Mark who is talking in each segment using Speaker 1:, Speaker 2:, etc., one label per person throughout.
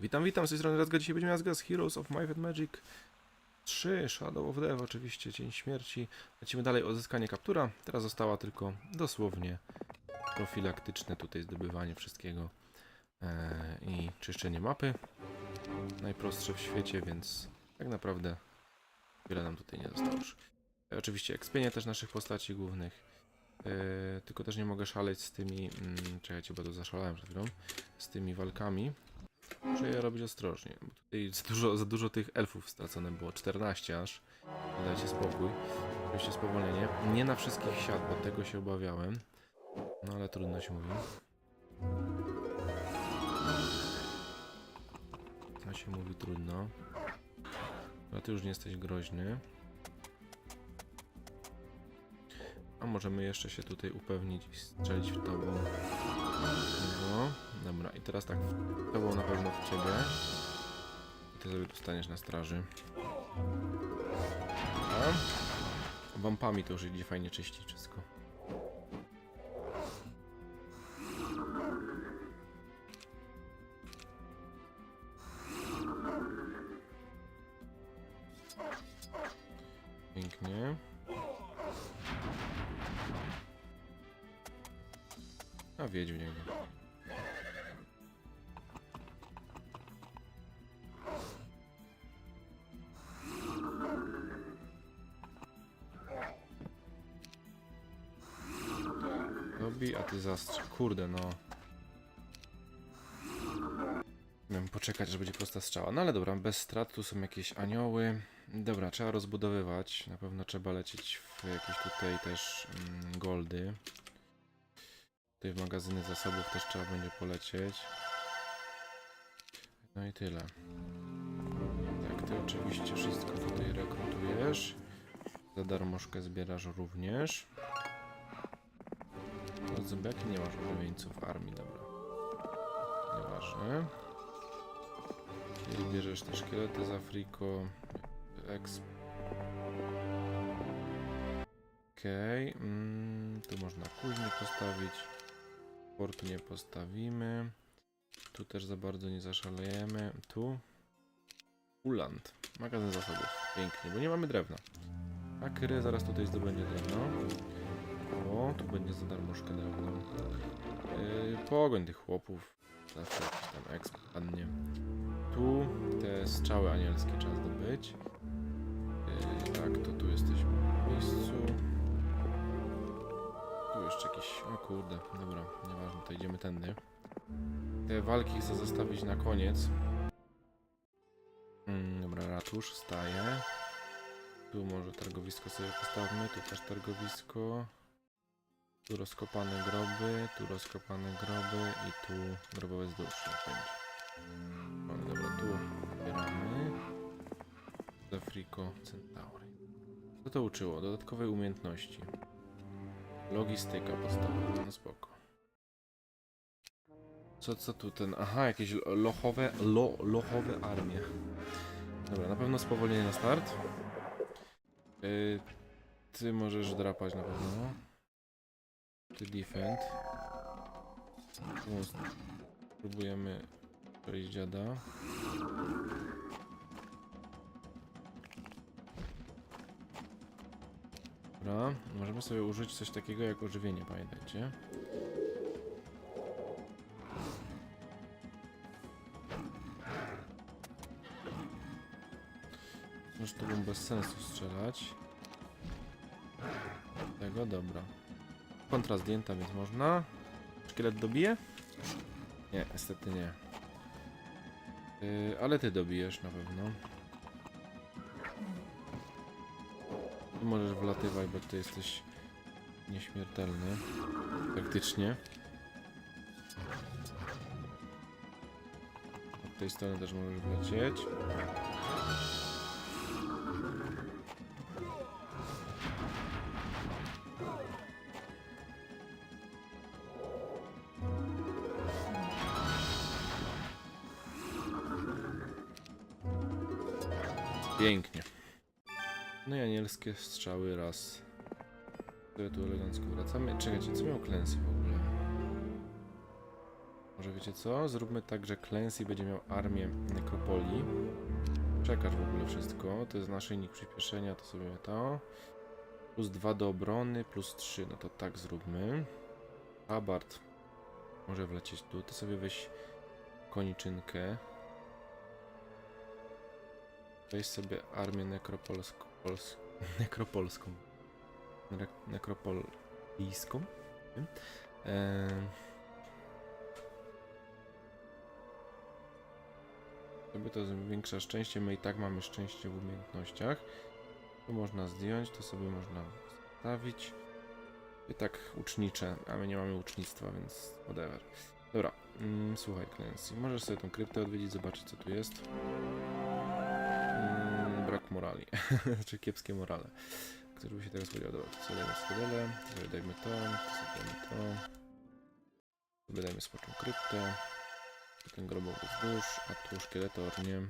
Speaker 1: Witam, witam, z tej strony Razga. Dzisiaj będziemy miał z Heroes of Might and Magic 3, Shadow of Death, oczywiście, Cień Śmierci. Lecimy dalej, odzyskanie kaptura. Teraz została tylko dosłownie profilaktyczne tutaj zdobywanie wszystkiego e, i czyszczenie mapy. Najprostsze w świecie, więc tak naprawdę wiele nam tutaj nie zostało już. E, oczywiście ekspienie też naszych postaci głównych. E, tylko też nie mogę szaleć z tymi, mm, czekajcie, bo to zaszalałem przed chwilą, z tymi walkami. Muszę je robić ostrożnie, bo tutaj za dużo, za dużo tych elfów stracone było, 14 aż. Dajcie spokój. Oczywiście spowolnienie. Nie na wszystkich siadł, bo tego się obawiałem. No ale trudno się mówi. To się mówi trudno. No ty już nie jesteś groźny. A możemy jeszcze się tutaj upewnić i strzelić w tobą. No, dobra, i teraz tak, w tobą na pewno w ciebie. I ty sobie tu staniesz na straży. Dobra. Wampami to już idzie fajnie czyścić wszystko. Kurde, no. Miałem poczekać, że będzie prosta strzała. No ale dobra, bez strat, tu są jakieś anioły. Dobra, trzeba rozbudowywać. Na pewno trzeba lecieć w jakieś tutaj też mm, goldy. Tutaj w magazyny zasobów też trzeba będzie polecieć. No i tyle. Tak, ty oczywiście wszystko tutaj rekrutujesz. Za darmożkę zbierasz również. Od zębiaki nie masz ożywieńców armii, dobra. Nieważne. Czyli bierzesz te szkielety z Afriko. Exp. Okej, mm, tu można kuźnię postawić. Portu nie postawimy. Tu też za bardzo nie zaszalejemy. Tu. Uland. Magazyn zasobów. Pięknie, bo nie mamy drewna. A Kyry zaraz tutaj zdobędzie drewno. O, tu będzie za darmożkę drewno. Yy, pogoń tych chłopów. Zawsze jakiś tam exp. Tu te strzały anielskie trzeba zdobyć. Yy, tak, to tu jesteśmy w miejscu. Tu jeszcze jakiś... O kurde, dobra, nieważne, to idziemy tędy. Te walki chcę zostawić na koniec. Mm, dobra, ratusz staje. Tu może targowisko sobie postawmy, tu też targowisko. Tu rozkopane groby, tu rozkopane groby i tu grobowe z duszy będzie. Dobra, tu wybieramy. Zafriko Centauri. Co to uczyło? Dodatkowej umiejętności. Logistyka podstawowa, no spoko. Co, co tu ten... Aha, jakieś lo- lochowe, lo, lochowe armie. Dobra, na pewno spowolnienie na start. Yy, ty możesz drapać na pewno. Defend. Tu Próbujemy przejść dziada. Dobra, możemy sobie użyć coś takiego jak ożywienie, pamiętajcie. Bym bez sensu strzelać. Tego, dobra. Kontra zdjęta, więc można. Szkielet dobije? Nie, niestety nie. Yy, ale ty dobijesz na pewno. Tu możesz wlatywać, bo ty jesteś nieśmiertelny. Praktycznie. Od tej strony też możesz wlecieć. Pięknie. No i anielskie strzały raz. Sobie tu elegancko wracamy. Czekajcie, co miał klęsy w ogóle? Może wiecie co? Zróbmy tak, że Clancy będzie miał armię nekropolii. Przekaż w ogóle wszystko. To jest naszyjnik przyspieszenia, to sobie to. Plus 2 do obrony, plus 3. No to tak zróbmy. Abart może wlecieć tu. Ty sobie weź koniczynkę. Weź sobie armię nekropolską. Pols nekropolską. Ne nekropolijską. Eee... Sobie to zwiększa szczęście. My i tak mamy szczęście w umiejętnościach. To można zdjąć, to sobie można wstawić. I tak ucznicze, a my nie mamy ucznictwa, więc whatever. Dobra, mm, słuchaj Clancy, możesz sobie tą kryptę odwiedzić, zobaczyć co tu jest. Morali, czy kiepskie morale. Kto by się tego spodziewał? Dobra, to sobie dajmy skodele, sobie dajmy to, to sobie dajmy to. Sobie dajmy spoczą kryptę. Ten grobowy wzdłuż, a tu szkieletornie.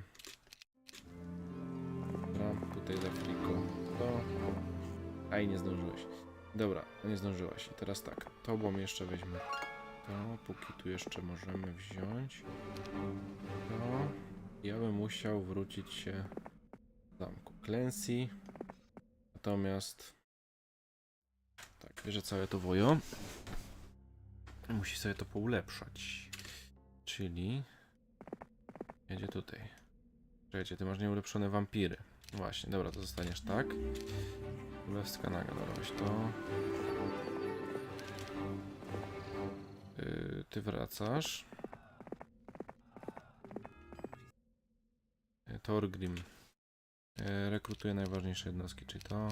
Speaker 1: Dobra, tutaj za fliko to. A i nie zdążyłeś. Dobra, nie zdążyłaś. I teraz tak, tobą jeszcze weźmy to, póki tu jeszcze możemy wziąć. To. Ja bym musiał wrócić się zamku Clancy. Natomiast tak, bierze całe to wojo. Musi sobie to poulepszać. Czyli jedzie tutaj. Czekajcie, ty masz nieulepszone wampiry. Właśnie, dobra, to zostaniesz tak. Królewska naga, dobra, weź to. Yy, ty wracasz. Yy, Yy, rekrutuje najważniejsze jednostki, czyli to.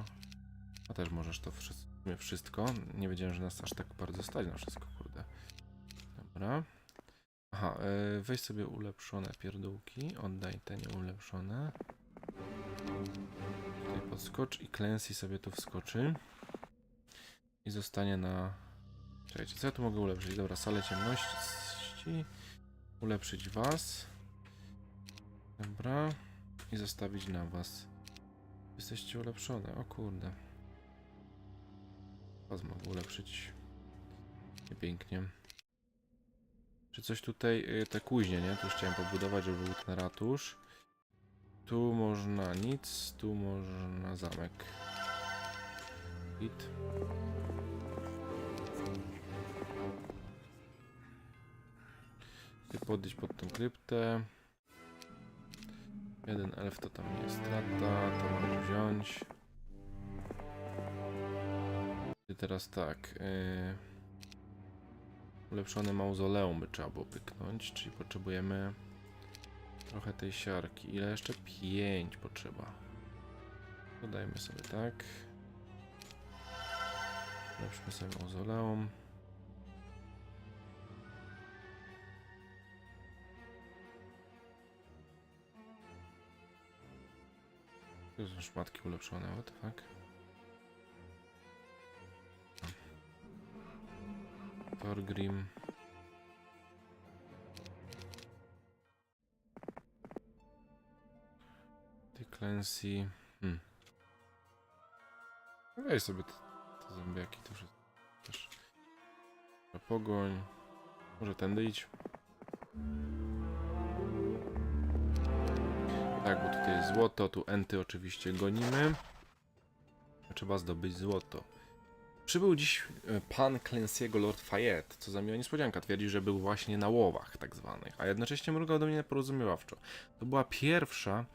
Speaker 1: A też możesz to wszystko. Nie wiedziałem, że nas aż tak bardzo stać na wszystko, kurde. Dobra. Aha, yy, weź sobie ulepszone pierdółki. Oddaj te nieulepszone. Tutaj podskocz i Clancy sobie tu wskoczy. I zostanie na... Czekajcie, co ja tu mogę ulepszyć? Dobra, salę ciemności. Ulepszyć was. Dobra. I zostawić na was. Jesteście ulepszone, o kurde. Was mogę ulepszyć. Pięknie. Czy coś tutaj, y, te kuźnie, nie? Tu chciałem pobudować, żeby był ten ratusz. Tu można nic, tu można zamek. Hit. Podejść pod tą kryptę. Jeden elf to tam nie jest strata, to mogę wziąć. I teraz tak. Yy... Ulepszone mauzoleum by trzeba było pyknąć, czyli potrzebujemy trochę tej siarki. Ile jeszcze? 5 potrzeba. Dodajmy sobie tak. Ulepszmy sobie mauzoleum. Tu są szmatki ulepszone, what the fuck? Thorgrim. Ty Clancy. Hmm. Weź sobie te, te zombiaki, to wszystko Pogoń. Może tędy idź. Tak, bo tutaj jest złoto, tu enty oczywiście gonimy. Trzeba zdobyć złoto. Przybył dziś e, pan Clancy'ego Lord Fayette, co za miła niespodzianka. Twierdzi, że był właśnie na łowach tak zwanych, a jednocześnie mrugał do mnie porozumiewawczo. To była pierwsza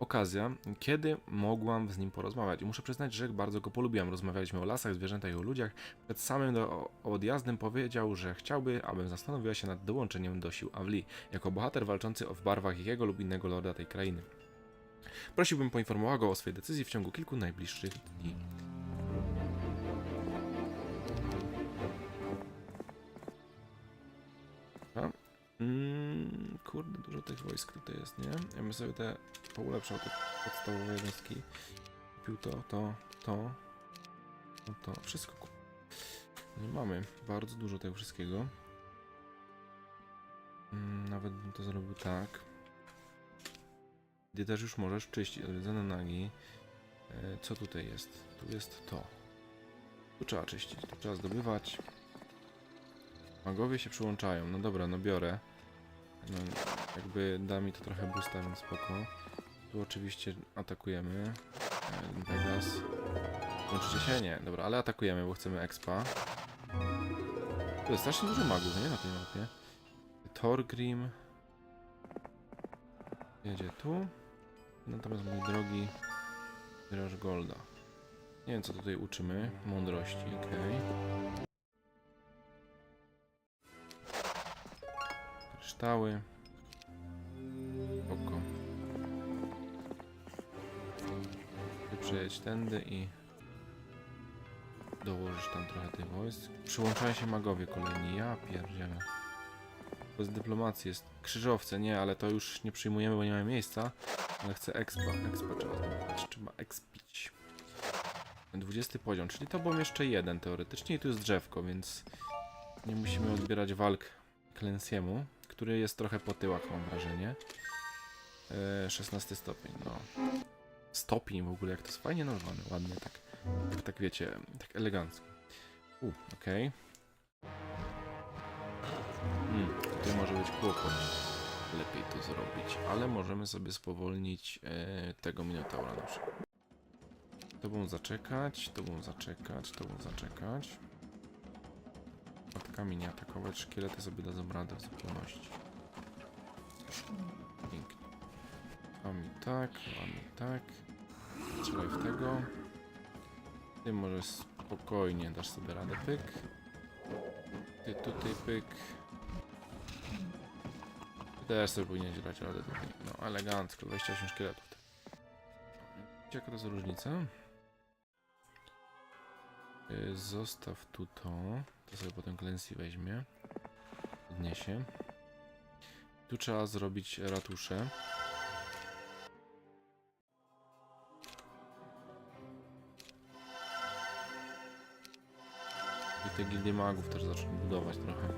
Speaker 1: okazja, kiedy mogłam z nim porozmawiać. I muszę przyznać, że bardzo go polubiłam. Rozmawialiśmy o lasach, zwierzętach i o ludziach. Przed samym do, odjazdem powiedział, że chciałby, abym zastanowiła się nad dołączeniem do sił Avli, jako bohater walczący w barwach jego lub innego lorda tej krainy. Prosiłbym poinformował go o swojej decyzji w ciągu kilku najbliższych dni. Mm, kurde, dużo tych wojsk tutaj jest, nie? Ja bym sobie te poulepszał te podstawowe jednostki. Kupił to, to, to, no to, wszystko. Nie mamy bardzo dużo tego wszystkiego. Mm, nawet bym to zrobił tak. Ty też już możesz czyścić odwiedzone nagi. E, co tutaj jest? Tu jest to. Tu trzeba czyścić, tu trzeba zdobywać. Magowie się przyłączają. No dobra, no biorę. No, jakby da mi to trochę boosta, więc spoko. Tu oczywiście atakujemy. E, Vegas. Łączycie się? Nie. Dobra, ale atakujemy, bo chcemy expa. Tu jest strasznie dużo magów, nie? Na tej mapie. Thorgrim. Jedzie tu. Natomiast mój drogi Graż Golda. Nie wiem co tutaj uczymy. Mądrości, okej. Kryształy. Oko. Przejedź tędy i dołożysz tam trochę tych wojsk. Przyłączają się magowie kolejni. Ja pierdzielę. Bez dyplomacji jest krzyżowce, nie, ale to już nie przyjmujemy, bo nie mamy miejsca. Ale chcę expa. Expa trzeba zdobywać. Trzeba expić. 20 poziom, czyli to był jeszcze jeden teoretycznie i tu jest drzewko, więc nie musimy odbierać walk Clancy'emu, który jest trochę po tyłach, mam wrażenie. E, 16 stopień, no. Stopień w ogóle, jak to jest fajnie nazwane, ładnie, tak, tak, tak wiecie, tak elegancko. U, okej. Hmm, tutaj może być kłopot. Lepiej to zrobić, ale możemy sobie spowolnić e, tego Minotaura na przykład. Tobą zaczekać, tobą zaczekać, tobą zaczekać. Matkami nie atakować, szkielety sobie dadzą radę w zupełności. Pięknie. Wami tak, wami tak. Strzelaj w tego. Ty może spokojnie dasz sobie radę, pyk. Ty tutaj pyk. Ty też sobie powinieneś dać radę tutaj. No elegancko, 28 szkieletów. Jaka to jest różnica? Y, Zostaw tu to. To sobie potem Clancy weźmie. Podniesie. Tu trzeba zrobić ratuszę. I te gildie magów też zaczną budować trochę.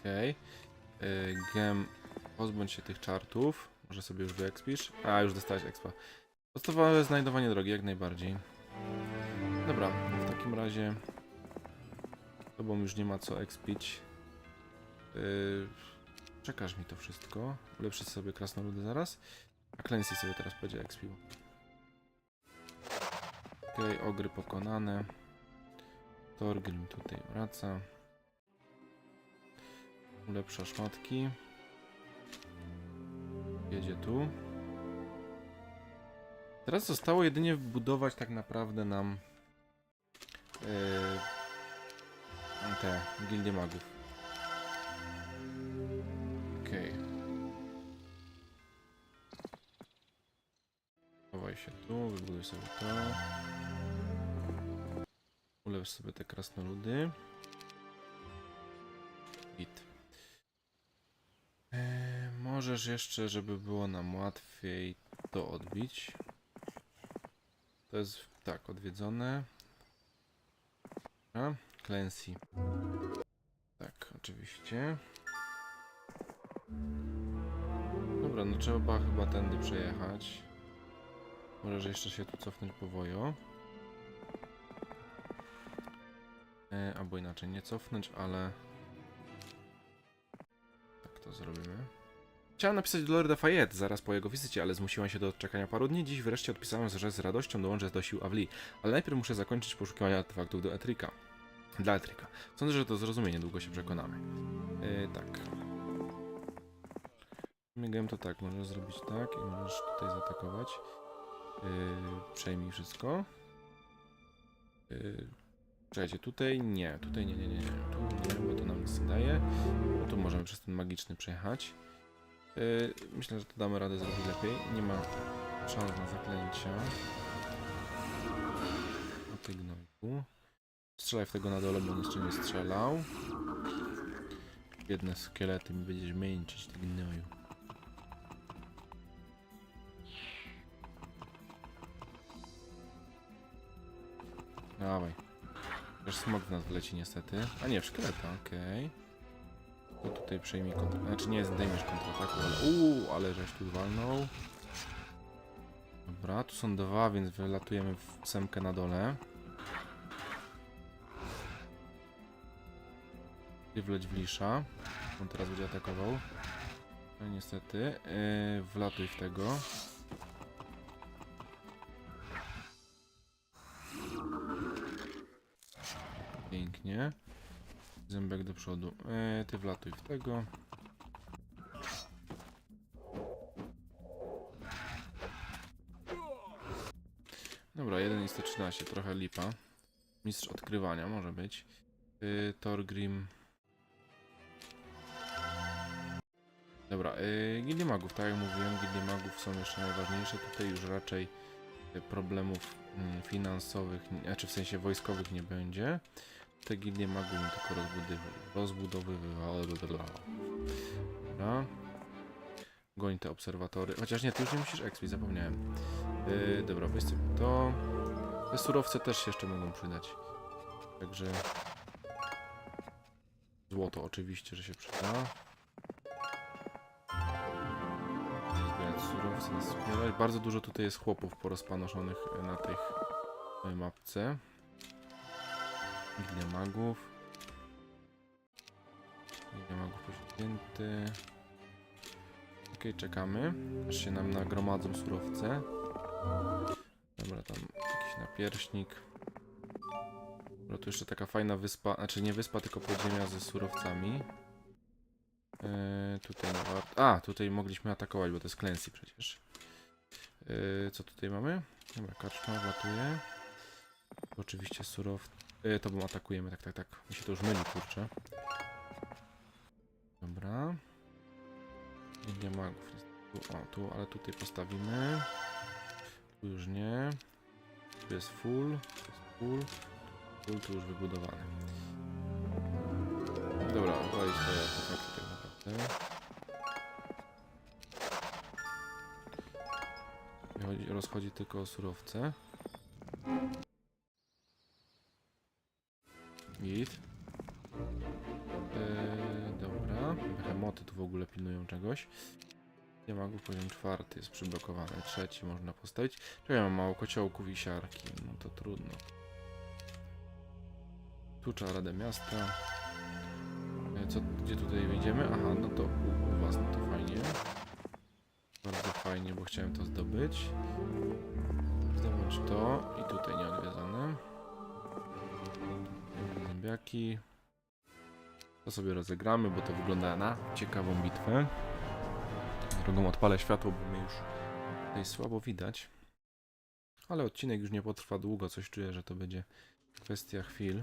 Speaker 1: Okej. Okay. Gem, pozbądź się tych czartów. Może sobie już wyekspisz. A, już dostałeś expa. Podstawowe znajdowanie drogi, jak najbardziej. Dobra, w takim razie... Tobą już nie ma co expić. Yy, czekasz mi to wszystko. Ulepszę sobie krasnoludy zaraz. A Clancy sobie teraz będzie expił. Okej, okay, ogry pokonane. Torgrim tutaj wraca. Ulepsza szmatki. Jedzie tu. Teraz zostało jedynie wbudować tak naprawdę nam yy, te gildie magów. Okej. Okay. Chowaj się tu, wybuduj sobie to. Ulepsz sobie te krasnoludy. Git. Możesz jeszcze, żeby było nam łatwiej to odbić. To jest tak, odwiedzone. A, Clancy. Tak, oczywiście. Dobra, no trzeba chyba tędy przejechać. Może że jeszcze się tu cofnąć po wojo. E, albo inaczej, nie cofnąć, ale... Tak to zrobimy. Chciałem napisać do Lorda Fayette zaraz po jego wizycie, ale zmusiła się do odczekania paru dni. Dziś wreszcie odpisałem, że z radością dołączę do sił Avli, ale najpierw muszę zakończyć poszukiwania artefaktów do Etrika. Dla Etrika. Sądzę, że to zrozumie, niedługo się przekonamy. Yy, tak. Migałem to tak, możesz zrobić tak i możesz tutaj zaatakować. Yy, przejmij wszystko. Yy, czekajcie, tutaj nie, tutaj nie, nie, nie, nie. Tu nie, bo to nam nic nie daje. No tu możemy przez ten magiczny przejechać. Yy, myślę, że to damy radę zrobić lepiej. Nie ma szans na zaklęcia. O tej gnojku. Strzelaj w tego na dole, bo on jeszcze nie strzelał. Jedne szkielety mi będziesz męczyć, ty gnoju. Dawaj. Też smok w nas wleci niestety. A nie, w szkieleta, okej. To tutaj przejmij kontrolę. Znaczy nie zdejmiesz kontrataku, ale uuu, ale żeś tu walnął. Dobra, tu są dwa, więc wylatujemy w ósemkę na dole. I wleć w lisza. On teraz będzie atakował. No niestety. Yy, wlatuj w tego. Pięknie. Zębek do przodu. Yy, ty wlatuj w tego. Dobra, 1 i 113, trochę lipa. Mistrz odkrywania może być. Yy, Torgrim. Dobra, yy, magów, tak jak mówiłem, gildie magów są jeszcze najważniejsze. Tutaj już raczej y, problemów mm, finansowych, znaczy w sensie wojskowych nie będzie. Te gildie magów tylko rozbudowy- rozbudowywały. Dobra. Goń te obserwatory. Chociaż nie, ty już nie musisz expi, zapomniałem. Yy, dobra, weź sobie to. Te surowce też się jeszcze mogą przydać. Także... Złoto oczywiście, że się przyda. Zbierać surowce, zbierać. Bardzo dużo tutaj jest chłopów porozpanoszonych e, na tych e, mapce. Gildia magów. Gildia magów poświęty. Okej, czekamy, aż się nam nagromadzą surowce. Dobra, tam jakiś napierśnik. Dobra, tu jeszcze taka fajna wyspa, znaczy nie wyspa, tylko podziemia ze surowcami. Eee, tutaj nie. A, tutaj mogliśmy atakować, bo to jest Clancy przecież. Eee, co tutaj mamy? Dobra, kaczma wlatuje. Oczywiście surow... Eee, to bym atakujemy, tak, tak, tak. Mi się to już myli, kurczę. Dobra. I nie magów. Tu, o, tu, ale tutaj postawimy. Tu już nie. Tu jest full. Tu jest full. Full tu już wybudowany. Dobra, walić te artefakty tak naprawdę. Chodzi, rozchodzi tylko o surowce. Git. Eee, dobra. Behemoty tu w ogóle pilnują czegoś. Nie mogę, poziom czwarty jest przyblokowany, trzeci można postawić. Czekaj, ja mam mało kociołków i siarki, no to trudno. Tu trzeba Radę Miasta. E, Co, gdzie tutaj wejdziemy? Aha, no to u, u was, no to fajnie. Bardzo fajnie, bo chciałem to zdobyć. Zdobądź to i tutaj nieodwiedzone. Zębiaki. To sobie rozegramy, bo to wygląda na ciekawą bitwę. Drogą odpalę światło, bo mnie już tutaj słabo widać. Ale odcinek już nie potrwa długo, coś czuję, że to będzie kwestia chwil.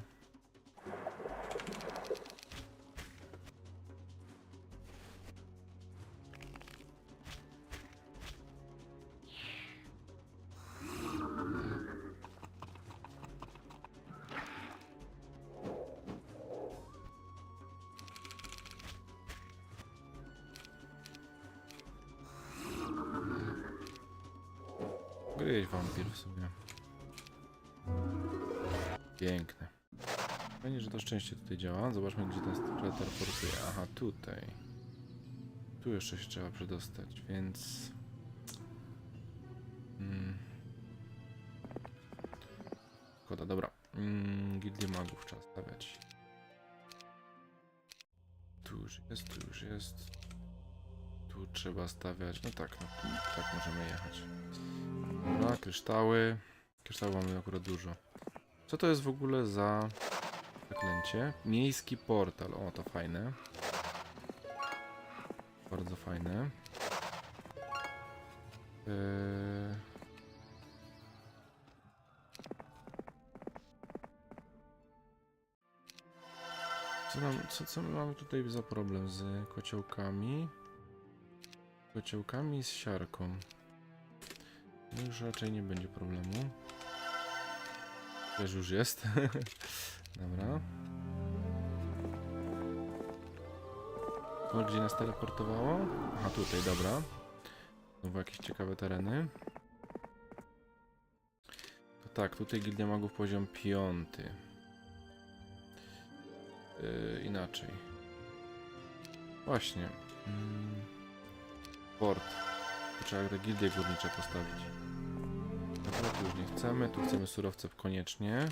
Speaker 1: Gryź wampir w sumie. Piękne. Fajnie, że to szczęście tutaj działa. Zobaczmy, gdzie ten teleportuje. Aha, tutaj. Tu jeszcze się trzeba przedostać, więc... Mm. Szkoda, dobra. Mm, Gildię magów trzeba stawiać. Tu już jest, tu już jest. Tu trzeba stawiać. No tak, no, tu, tak możemy jechać. Dobra, kryształy. Mamy akurat dużo. Co to jest w ogóle za zaklęcie? Miejski portal. O, to fajne. Bardzo fajne. Eee... Co, nam, co, co my mamy tutaj za problem z kociołkami? Kociołkami z siarką. Już raczej nie będzie problemu. Też już jest. Dobra. O, gdzie nas teleportowało? Aha, tutaj, dobra. Znowu jakieś ciekawe tereny. To tak, tutaj Gildia Magów poziom piąty. Yy, inaczej. Właśnie. Mm. Port. Trzeba te gildie górnicze postawić. Dobra, tu już nie chcemy. Tu chcemy surowce koniecznie.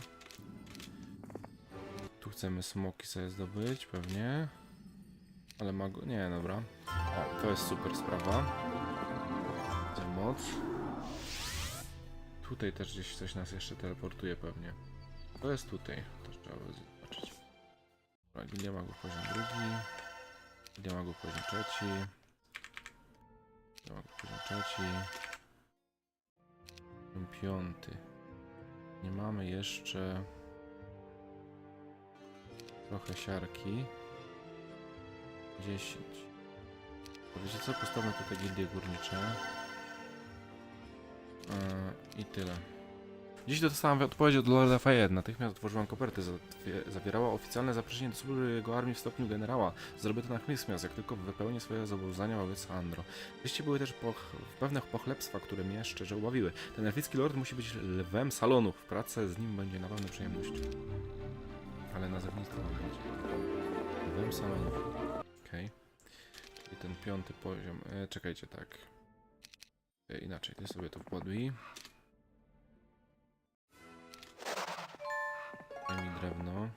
Speaker 1: Tu chcemy smoki sobie zdobyć, pewnie. Ale mago... Nie, dobra. O, to jest super sprawa. Za moc. Tutaj też gdzieś coś nas jeszcze teleportuje pewnie. To jest tutaj. To trzeba by zobaczyć. Dobra, Gilia Magów poziom drugi. Gilia Magów poziom trzeci. Gilia Magów poziom trzeci. Piąty. Nie mamy jeszcze trochę siarki. 10. To wiecie co? Postawmy tutaj gildie górnicze. Yy, I tyle. Dziś dostałem odpowiedź od Lorda Fayed. Natychmiast otworzyłam kopertę. Zawie- Zawierała oficjalne zaproszenie do służby jego armii w stopniu generała. Zrobię to natychmiast, jak tylko wypełnię swoje zobowiązania wobec Andro. Wieści były też poch pewne pochlebstwa, które mnie szczerze ubawiły. Ten elficki lord musi być lwem salonów. Praca z nim będzie na pewno przyjemność. Ale nazewnictwo ma być. Lwem salonów. Okej. I ten piąty poziom. E, czekajcie, tak. E, inaczej, ty sobie to podbij. Drewno.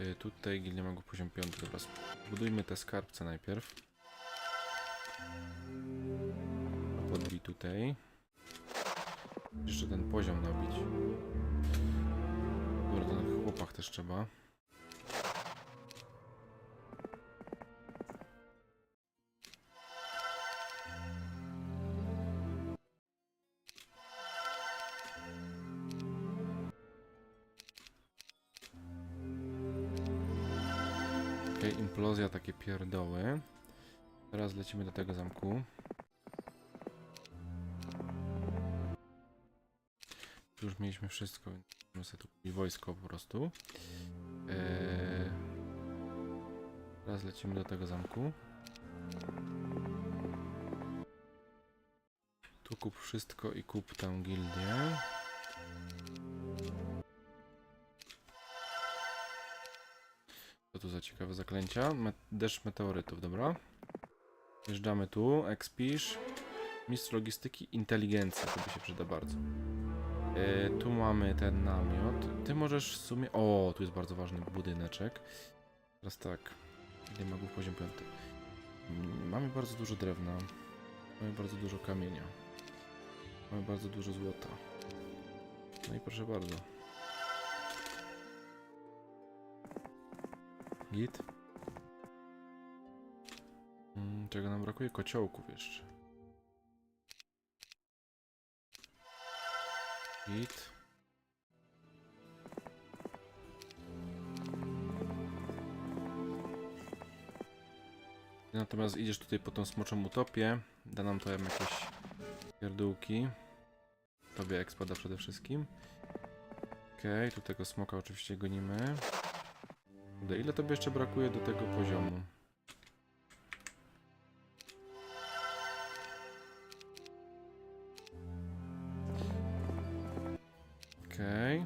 Speaker 1: Y, tutaj gildia magów poziom 5. Dobra, budujmy te skarbce najpierw. Podbij tutaj. Jeszcze ten poziom nabić. Dobra, na chłopach też trzeba. Implozja, takie pierdoły. Teraz lecimy do tego zamku. Tu Już mieliśmy wszystko, więc musimy sobie tu wojsko po prostu. Eee... Teraz lecimy do tego zamku. Tu kup wszystko i kup tę gildię. Ciekawe zaklęcia? Me deszcz meteorytów, dobra. Wjeżdżamy tu, expisz. Mistrz logistyki, inteligencja, to by się przyda bardzo. E, tu mamy ten namiot. Ty możesz w sumie... O, tu jest bardzo ważny budyneczek. Teraz tak. Ile magów poziom piąty. Mm, Mamy bardzo dużo drewna. Mamy bardzo dużo kamienia. Mamy bardzo dużo złota. No i proszę bardzo. Git. Mm, czego nam brakuje? Kociołków jeszcze. Git. Natomiast idziesz tutaj po tą smoczą utopię. Da nam to jakieś pierdółki. Tobie ekspada przede wszystkim. Okej, tu tego smoka oczywiście gonimy. Ile tobie jeszcze brakuje do tego poziomu? Okej.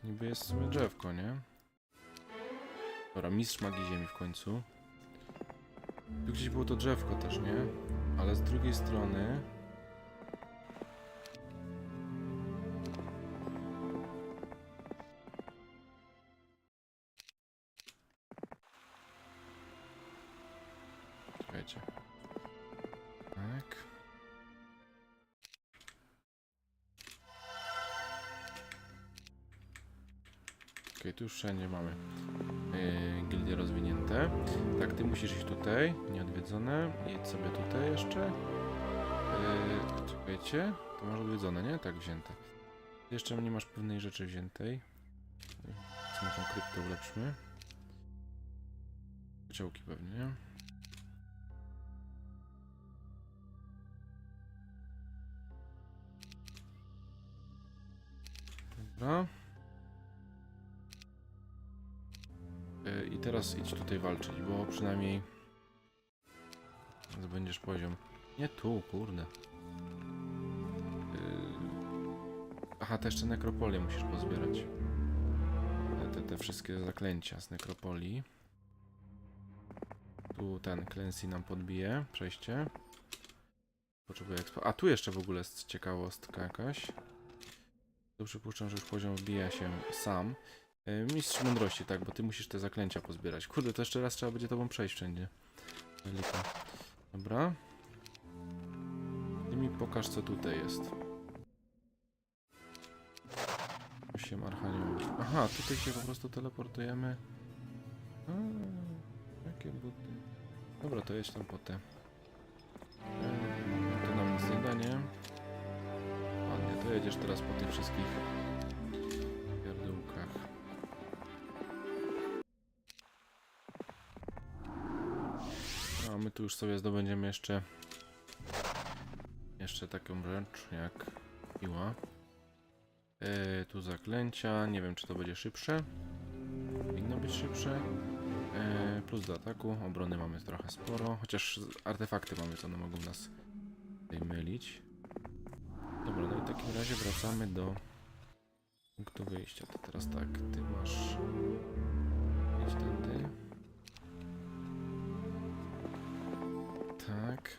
Speaker 1: To niby jest w sumie drzewko, nie? Dobra, mistrz magii ziemi w końcu. Tu gdzieś było to drzewko też, nie? Ale z drugiej strony... Okej, tu już wszędzie mamy yy, gildie rozwinięte. Tak, ty musisz iść tutaj, nieodwiedzone. Jedź sobie tutaj jeszcze. Yy, czekajcie, to masz odwiedzone, nie? Tak, wzięte. Jeszcze nie masz pewnej rzeczy wziętej. Co naszą kryptę ulepszmy. Kociołki pewnie, nie? Dobra. Teraz idź tutaj walczyć, bo przynajmniej zdobędziesz poziom. Nie tu, kurde. Y, Aha, te jeszcze nekropolię musisz pozbierać. Te, te wszystkie zaklęcia z nekropolii. Tu ten Clancy nam podbije przejście. Potrzebuję ekspo. A tu jeszcze w ogóle jest ciekawostka jakaś. Tu przypuszczam, że już poziom wbija się sam. E, Mistrz mądrości, tak, bo ty musisz te zaklęcia pozbierać. Kurde, to jeszcze raz trzeba będzie tobą przejść wszędzie. Lipa. Dobra. Ty mi pokaż, co tutaj jest. 8 archaniołów. Aha, tutaj się po prostu teleportujemy. A, jakie buty. Dobra, to jedź tam po te. Eee, To nam nic nie da, nie? Ładnie, to jedziesz teraz po tych wszystkich my tu już sobie zdobędziemy jeszcze jeszcze taką rzecz jak piła. E, tu zaklęcia, nie wiem czy to będzie szybsze. Powinno być szybsze. E, plus do ataku, obrony mamy trochę sporo, chociaż artefakty mamy, to one mogą nas tutaj mylić. Dobra, no i w takim razie wracamy do punktu wyjścia. To teraz tak, ty masz... Idź tędy. Tak.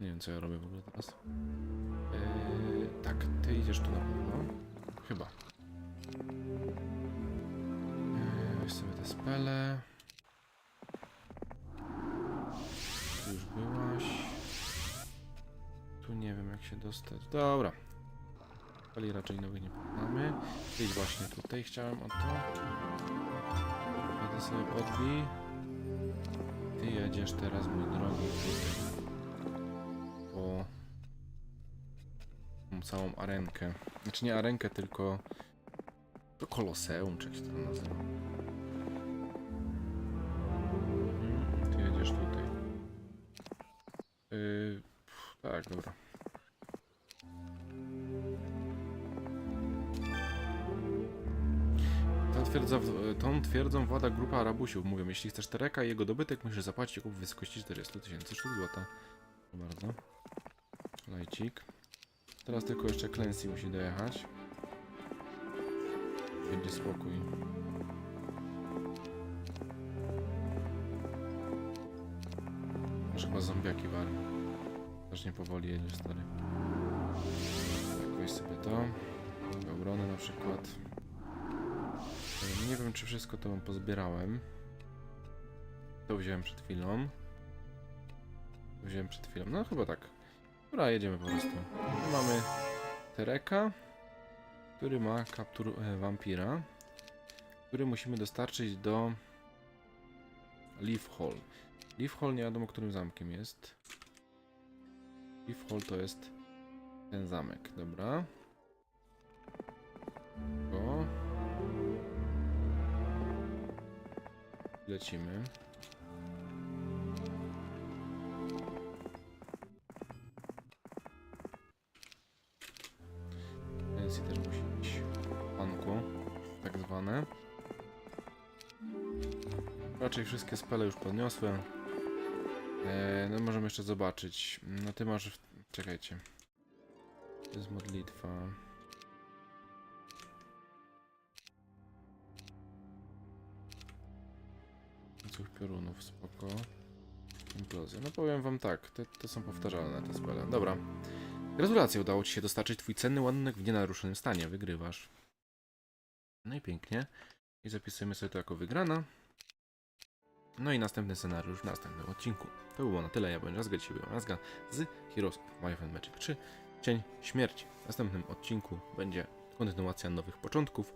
Speaker 1: Nie wiem co ja robię w ogóle teraz. Eee, tak, ty idziesz tu na pewno. Chyba. Eee, sobie te spele. Tu już byłaś. Tu nie wiem jak się dostać. Dobra. Speli raczej nowych nie mamy. Idź właśnie tutaj, chciałem o to. Jedę sobie podbij. Ty jedziesz teraz, mój drogi. Po tą całą arenkę. Znaczy nie arenkę, tylko to koloseum, czy jak się to nazywa. Mhm, Ty jedziesz tutaj. Yy, pff, tak, dobra. Twierdza, tą twierdzą włada grupa Arabusiów. Mówią, jeśli chcesz Tereka i jego dobytek, musisz zapłacić okup w wysokości 40 tysięcy sztuk złota. Bardzo. Lajcik. Teraz tylko jeszcze Clancy musi dojechać. Będzie spokój. Masz chyba zombiaki war. Też nie powoli jedziesz, stary. Weź sobie to. Obronę na przykład. Nie wiem, czy wszystko to pozbierałem. To wziąłem przed chwilą. Wziąłem przed chwilą. No chyba tak. Dobra, jedziemy po prostu. Tu mamy Tereka, który ma kaptur e, wampira, który musimy dostarczyć do Leaf Hall. Leaf Hall nie wiadomo którym zamkiem jest. Leaf Hall to jest ten zamek, dobra. O. Lecimy. Nancy też musi iść panku, tak zwane. Raczej wszystkie spele już podniosłem. Eee, no możemy jeszcze zobaczyć. No ty masz... w- Czekajcie. To jest modlitwa. Łańcuch piorunów, spoko. Implozja. No powiem wam tak, te, te są powtarzalne te spele. Dobra. Gratulacje, udało ci się dostarczyć twój cenny ładunek w nienaruszonym stanie. Wygrywasz. No i pięknie. I zapisujemy sobie to jako wygrana. No i następny scenariusz w następnym odcinku. To było na tyle. Ja byłem Razga, dzisiaj byłem Razga z Heroes of Might and Magic 3. Cień Śmierci. W następnym odcinku będzie kontynuacja nowych początków,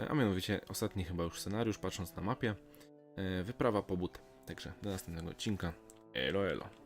Speaker 1: e, a mianowicie ostatni chyba już scenariusz, patrząc na mapie. E, Wyprawa pobud. Także do następnego odcinka. Elo, elo.